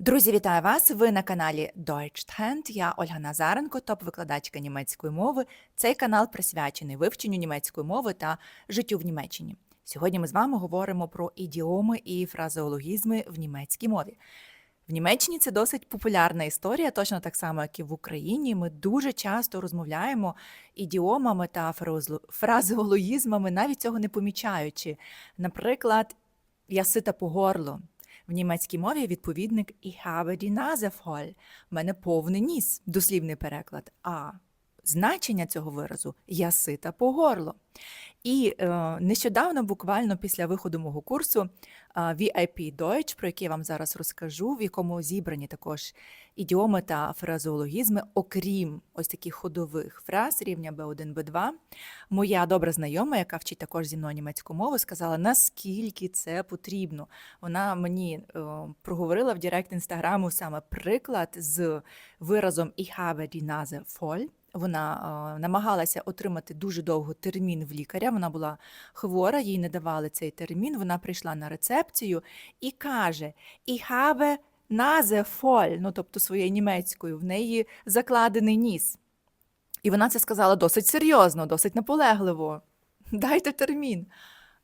Друзі, вітаю вас! Ви на каналі Deutsch Trend. Я Ольга Назаренко, топ-викладачка німецької мови. Цей канал присвячений вивченню німецької мови та життю в Німеччині. Сьогодні ми з вами говоримо про ідіоми і фразеологізми в німецькій мові. В Німеччині це досить популярна історія, точно так само, як і в Україні. Ми дуже часто розмовляємо ідіомами та фразеоло- фразеологізмами, навіть цього не помічаючи. Наприклад, я сита по горло. В німецькій мові відповідник «Ich habe die Nase voll» – мене повний ніс, дослівний переклад. А значення цього виразу я сита по горло. І е, нещодавно, буквально після виходу мого курсу е, VIP Deutsch, про який я вам зараз розкажу, в якому зібрані також ідіоми та фразеологізми, окрім ось таких ходових фраз рівня B1, B2, моя добра знайома, яка вчить також зі мною німецьку мову, сказала, наскільки це потрібно. Вона мені е, проговорила в Директ інстаграму саме приклад з виразом «Ich habe die Nase voll». Вона е, намагалася отримати дуже довго термін в лікаря. Вона була хвора, їй не давали цей термін. Вона прийшла на рецепцію і каже: «Ich habe Назе фоль, ну тобто своєю німецькою, в неї закладений ніс. І вона це сказала досить серйозно, досить наполегливо. Дайте термін.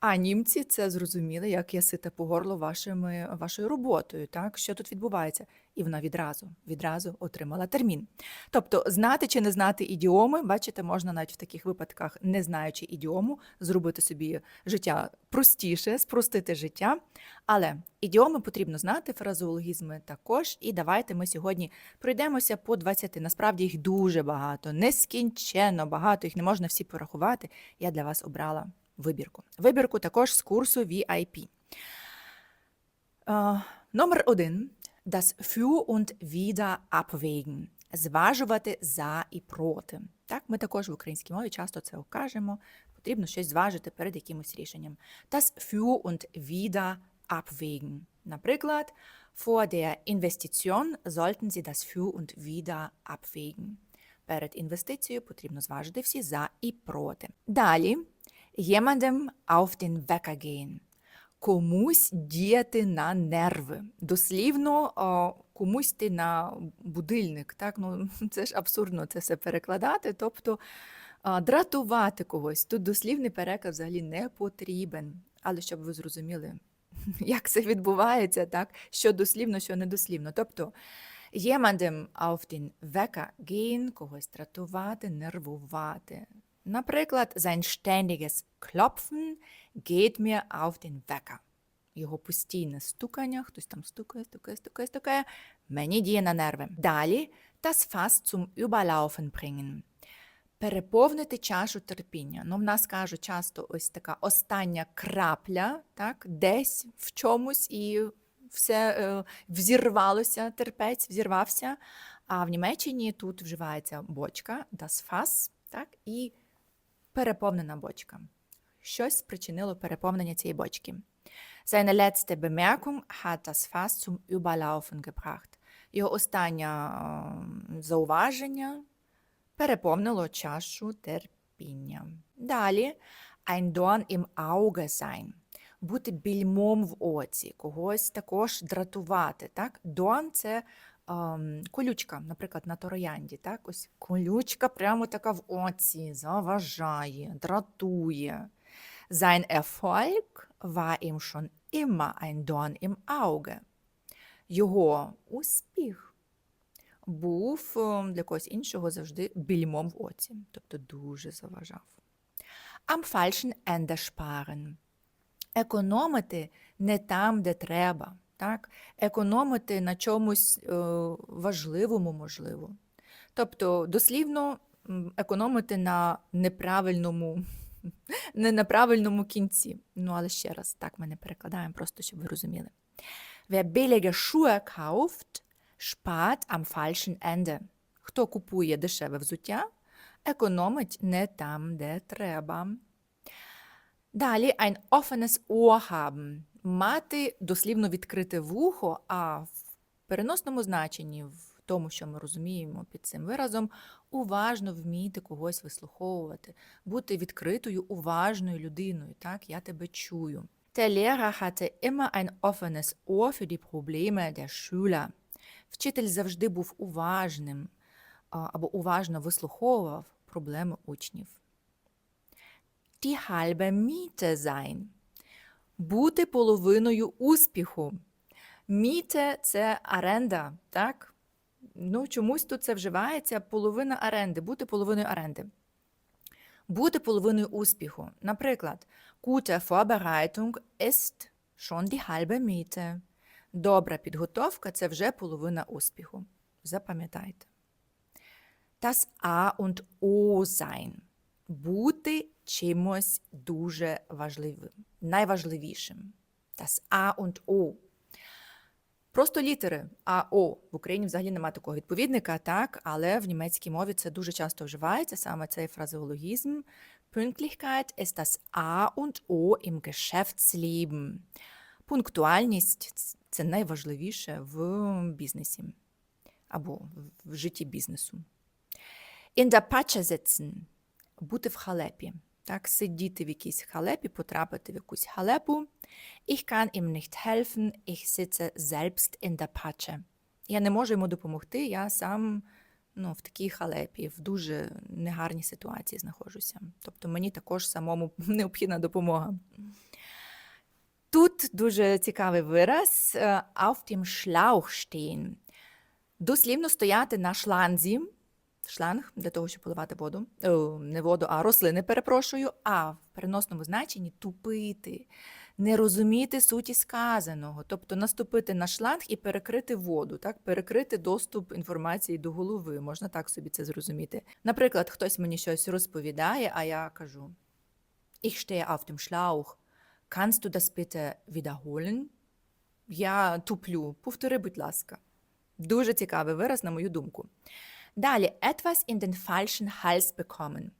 А німці це зрозуміли, як я сита по горло вашими, вашою роботою, так? Що тут відбувається? І вона відразу, відразу отримала термін. Тобто, знати чи не знати ідіоми, бачите, можна навіть в таких випадках, не знаючи ідіому, зробити собі життя простіше, спростити життя. Але ідіоми потрібно знати, фразеологізми також. І давайте ми сьогодні пройдемося по 20. Насправді їх дуже багато, нескінченно багато, їх не можна всі порахувати. Я для вас обрала вибірку. Вибірку також з курсу VIP. Е, номер один. Das für und wieder abwägen. Зважувати за і проти. Так, ми також в українській мові часто це кажемо. Потрібно щось зважити перед якимось рішенням. Das für und wieder abwägen. Наприклад, vor der Investition sollten Sie das für und wieder abwägen. Перед інвестицією потрібно зважити всі за і проти. Далі jemandem auf den Wecker gehen. Комусь діяти на нерви. Дослівно комусь ти на будильник. Так? Ну, це ж абсурдно це все перекладати. Тобто дратувати когось. Тут дослівний переклад взагалі не потрібен. Але щоб ви зрозуміли, як це відбувається, так? що дослівно, що недослівно. Тобто jemandem auf den Wecker gehen, когось дратувати, нервувати. Наприклад, sein ständiges Klopfen geht mir auf den Wecker. Його постійне стукання, хтось там стукає, стукає, стукає, стукає, мені діє на нерви. Далі das Fass zum Überlaufen bringen. Переповнити чашу терпіння. Ну, в нас кажуть часто ось така остання крапля, так, десь в чомусь і все е, взірвалося, терпець взірвався. А в Німеччині тут вживається бочка, das Fass, так, і переповнена бочка. Щось спричинило переповнення цієї бочки. Seine letzte Bemerkung hat das Fass zum Überlaufen gebracht. Його останнє е, зауваження переповнило чашу терпіння. Далі ein Dorn im Auge sein. Бути більмом в оці, когось також дратувати. Так? Dorn – це ем, колючка, наприклад, на троянді. Так? Ось колючка прямо така в оці, заважає, дратує. Sein Erfolg war ihm schon immer ein Dorn im Auge. Його успіх був е, для когось іншого завжди більмом в оці, тобто дуже заважав. Am falschen Ende sparen. Економити не там, де треба. Так? Економити на чомусь е, важливому, можливо. Тобто, дослівно економити на неправильному, не на правильному кінці. Ну, але ще раз, так ми не перекладаємо, просто щоб ви розуміли. Wer billige Schuhe kauft, spart am falschen Ende. Хто купує дешеве взуття, економить не там, де треба. Далі ein offenes Ohr haben. Мати дослівно відкрите вухо, а в переносному значенні, в тому, що ми розуміємо під цим виразом, уважно вміти когось вислуховувати, бути відкритою, уважною людиною. Так, я тебе чую. Der Lehrer hatte immer ein offenes Ohr für die Probleme der Schüler. Вчитель завжди був уважним або уважно вислуховував проблеми учнів. Die halbe Miete sein. Бути половиною успіху. Міте це оренда, так? Ну, чомусь тут це вживається половина оренди, бути половиною оренди. Бути половиною успіху. Наприклад, gute Vorbereitung ist schon die halbe Miete. Добра підготовка це вже половина успіху. Запам'ятайте. Das A und O sein. Бути чимось дуже важливим, найважливішим. Das A und O. Просто літери А, О. В Україні взагалі немає такого відповідника, так, але в німецькій мові це дуже часто вживається, саме цей фразеологізм. Pünktlichkeit ist das A und O im Geschäftsleben. Пунктуальність це найважливіше в бізнесі або в житті бізнесу. In der Patsche sitzen – бути в халепі. Так, сидіти в якійсь халепі, потрапити в якусь халепу. Ich kann ihm nicht helfen, ich sitze selbst in der Patsche. Я не можу йому допомогти, я сам ну, в такій халепі, в дуже негарній ситуації знаходжуся. Тобто мені також самому необхідна допомога. Тут дуже цікавий вираз е, auf dem Schlauch stehen. Дослівно стояти на шланзі. Шланг для того, щоб поливати воду. О, не воду, а рослини, перепрошую. А в переносному значенні тупити, не розуміти суті сказаного, тобто наступити на шланг і перекрити воду, так? перекрити доступ інформації до голови. Можна так собі це зрозуміти. Наприклад, хтось мені щось розповідає, а я кажу: Ich stehe auf dem Schlauch. Kannst du das bitte wiederholen? Я туплю. Повтори, будь ласка. Дуже цікавий вираз, на мою думку. Далі, etwas in den falschen Hals bekommen.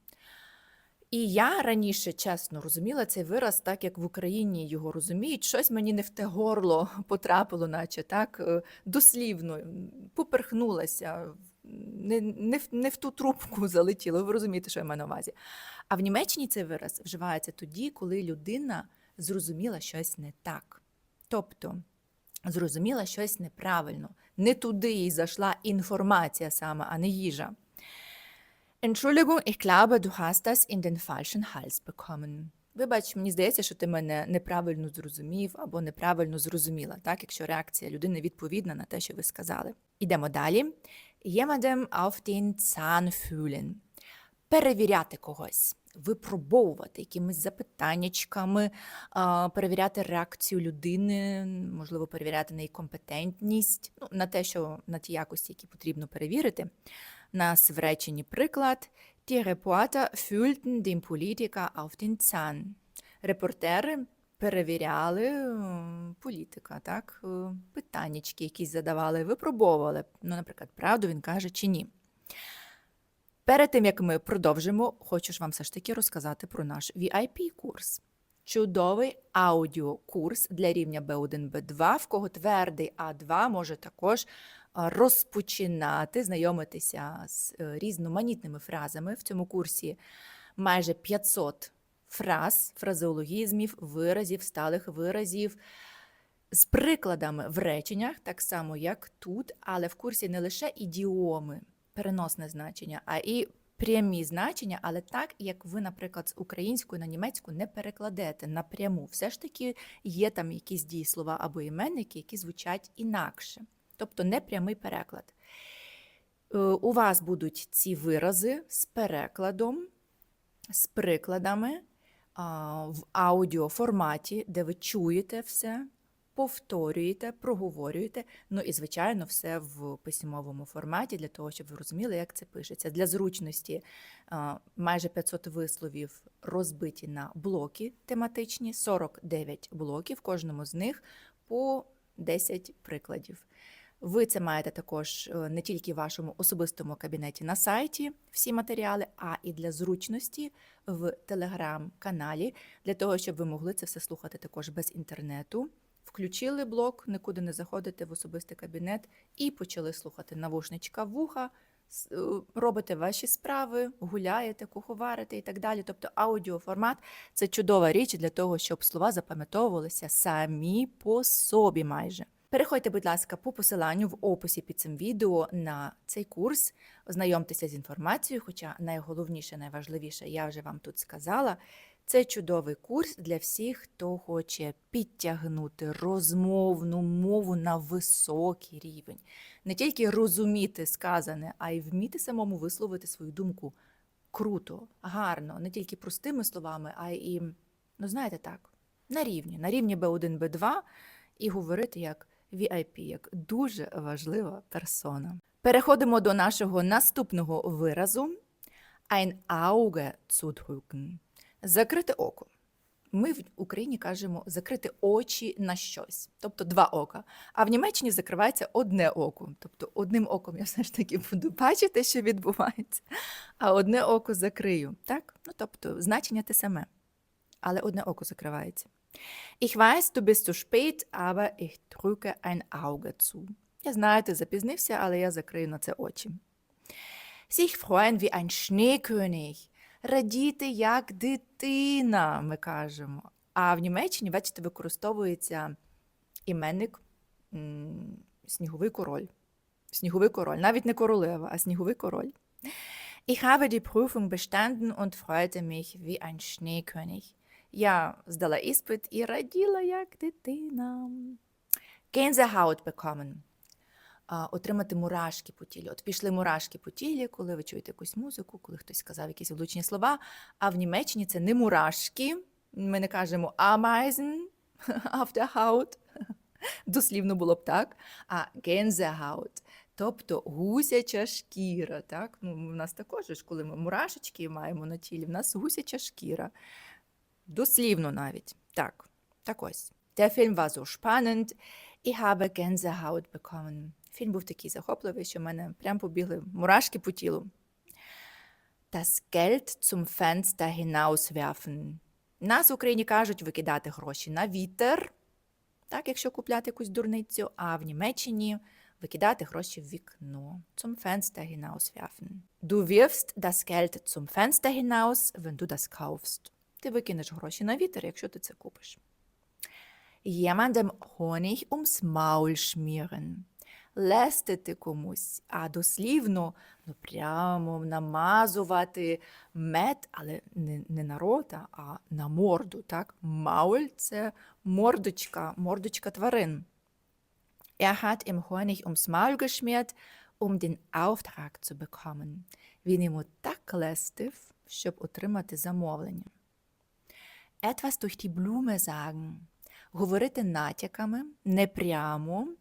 І я раніше чесно розуміла цей вираз, так як в Україні його розуміють, щось мені не в те горло потрапило, наче так, е, дослівно, поперхнулася, не, не, в, не в ту трубку залетіло. Ви розумієте, що я маю на увазі. А в Німеччині цей вираз вживається тоді, коли людина зрозуміла щось не так. Тобто зрозуміла щось неправильно, не туди їй зайшла інформація саме, а не їжа. Entschuldigung, ich glaube, du hast das in den falschen Hals bekommen. Вибач, мені здається, що ти мене неправильно зрозумів або неправильно зрозуміла, так, якщо реакція людини відповідна на те, що ви сказали. Ідемо далі. Jemandem auf den Zahn fühlen. Перевіряти когось, випробовувати якимись запитаннячками, перевіряти реакцію людини, можливо, перевіряти на її компетентність, ну, на те, що на ті якості, які потрібно перевірити. Нас в реченні приклад Die Reporter fühlten den Politiker auf. Репортери перевіряли е, політика, так? е, питаннячки якісь задавали, випробовували. Ну, наприклад, правду він каже чи ні. Перед тим, як ми продовжимо, хочу ж вам все ж таки розказати про наш VIP-курс. Чудовий аудіокурс для рівня B1, B2, в кого твердий А2 може також розпочинати, знайомитися з е, різноманітними фразами. В цьому курсі майже 500 фраз, фразеологізмів, виразів, сталих виразів з прикладами в реченнях, так само як тут, але в курсі не лише ідіоми, переносне значення, а і прямі значення, але так, як ви, наприклад, з української на німецьку не перекладете напряму. Все ж таки є там якісь дієслова або іменники, які звучать інакше, тобто непрямий переклад. Е, У вас будуть ці вирази з перекладом, з прикладами в аудіоформаті, де ви чуєте все, повторюєте, проговорюєте. Ну і, звичайно, все в письмовому форматі, для того, щоб ви розуміли, як це пишеться. Для зручності майже 500 висловів розбиті на блоки тематичні, 49 блоків, кожному з них по 10 прикладів. Ви це маєте також е, не тільки в вашому особистому кабінеті на сайті, всі матеріали, а і для зручності в телеграм-каналі, для того, щоб ви могли це все слухати також без інтернету. Включили блок, нікуди не заходите в особистий кабінет і почали слухати навушничка вуха, е, робите ваші справи, гуляєте, куховарите і так далі. Тобто аудіоформат це чудова річ для того, щоб слова запам'ятовувалися самі по собі майже. Переходьте, будь ласка, по посиланню в описі під цим відео на цей курс, ознайомтеся з інформацією, хоча найголовніше, найважливіше, я вже вам тут сказала. Це чудовий курс для всіх, хто хоче підтягнути розмовну мову на високий рівень. Не тільки розуміти сказане, а й вміти самому висловити свою думку круто, гарно, не тільки простими словами, а й, ну знаєте так, на рівні, на рівні B1, B2 і говорити як VIP, як дуже важлива персона. Переходимо до нашого наступного виразу. Ein Auge zudrücken. Закрити око. Ми в Україні кажемо закрити очі на щось, тобто два ока. А в Німеччині закривається одне око. Тобто одним оком я все ж таки буду бачити, що відбувається, а одне око закрию. Так? Ну, тобто значення те саме. Але одне око закривається. Ich weiß, du bist zu spät, aber ich drücke ein Auge zu. Я знаю, ти запізнився, але я закрию на це очі. Sich freuen wie ein Schneekönig. Радіти як дитина, ми кажемо. А в Німеччині, бачите, використовується іменник сніговий король. Сніговий король, навіть не королева, а сніговий король. Ich habe die Prüfung bestanden und freute mich wie ein Schneekönig. Я здала іспит і раділа як дитина. Gänsehaut bekommen. Отримати мурашки по тілі. От пішли мурашки по тілі, коли ви чуєте якусь музику, коли хтось сказав якісь влучні слова. А в Німеччині це не мурашки. Ми не кажемо auf der Дослівно було б так. А Gänsehaut. Тобто гусяча шкіра. Так? Ну, у нас також, коли ми мурашечки маємо на тілі, в нас гусяча шкіра. Дослівно навіть. Так, так ось. Der Film war so spannend. Ich habe Gänsehaut bekommen. Фільм був такий захопливий, що в мене прям побігли мурашки по тілу. Das Geld zum Fenster hinauswerfen. Нас в Україні кажуть викидати гроші на вітер, так, якщо купляти якусь дурницю, а в Німеччині викидати гроші в вікно. Zum Fenster hinauswerfen. Du wirfst das Geld zum Fenster hinaus, wenn du das kaufst. Ти викинеш гроші на вітер, якщо ти це купиш. Jemandem Honig ums Maul schmieren. Лестити комусь, а дослівно ну, прямо намазувати мед, але не, не на рота, а на морду. Так? Мауль це мордочка, мордочка тварин. Er hat ihm Honig ums Maul geschmiert, um den Auftrag zu bekommen. Він йому так лестив, щоб отримати замовлення. Etwas durch die Blume sagen. Говорити натяками, не прямо. Е,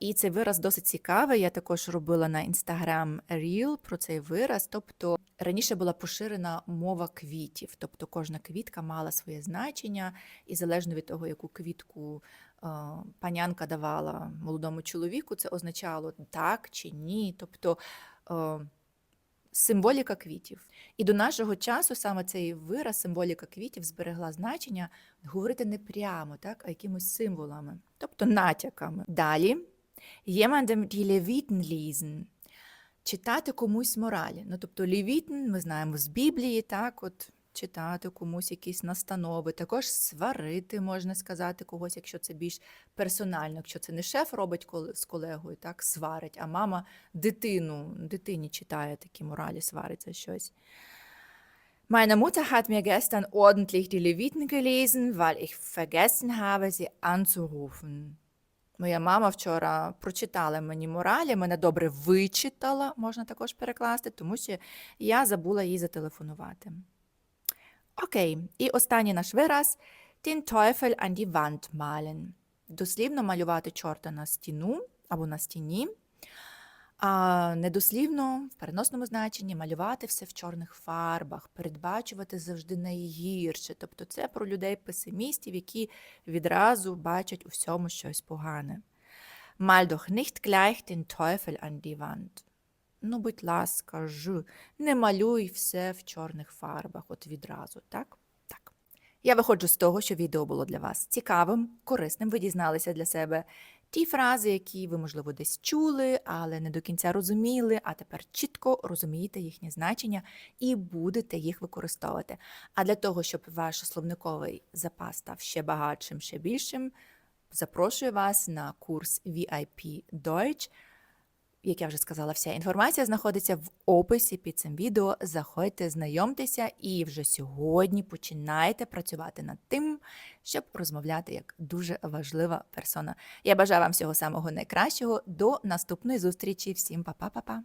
І цей вираз досить цікавий. Я також робила на Instagram Reel про цей вираз. Тобто раніше була поширена мова квітів, тобто кожна квітка мала своє значення, і залежно від того, яку квітку панянка давала молодому чоловіку, це означало так чи ні. Тобто символіка квітів. І до нашого часу саме цей вираз, символіка квітів, зберегла значення говорити не прямо, так, а якимось символами, тобто натяками. Далі jemandem die Leviten. Читати комусь моралі. Ну, тобто лівітн, ми знаємо з Біблії, так, от читати комусь якісь настанови, також сварити, можна сказати, когось, якщо це більш персонально, якщо це не шеф робить з колегою, так, сварить, а мама дитину, дитині читає такі моралі, сварить за щось. Meine Mutter hat mir gestern ordentlich die Leviten gelesen, weil ich vergessen habe, sie anzurufen. Моя мама вчора прочитала мені моралі, мене добре вичитала, можна також перекласти, тому що я забула їй зателефонувати. Окей, і останній наш вираз den Teufel an die Wand malen. Дослівно малювати чорта на стіну або на стіні. А недослівно, в переносному значенні, малювати все в чорних фарбах, передбачувати завжди найгірше. Тобто це про людей-песимістів, які відразу бачать у всьому щось погане. Mal doch nicht gleich den Teufel an die Wand. Ну, будь ласка, ж, не малюй все в чорних фарбах, от відразу, так? Так. Я виходжу з того, що відео було для вас цікавим, корисним. Ви дізналися для себе ті фрази, які ви, можливо, десь чули, але не до кінця розуміли, а тепер чітко розумієте їхнє значення і будете їх використовувати. А для того, щоб ваш словниковий запас став ще багатшим, ще більшим, запрошую вас на курс VIP Deutsch. Як я вже сказала, вся інформація знаходиться в описі під цим відео. Заходьте, знайомтеся і вже сьогодні починайте працювати над тим, щоб розмовляти як дуже важлива персона. Я бажаю вам всього самого найкращого. До наступної зустрічі. Всім па-па-па-па!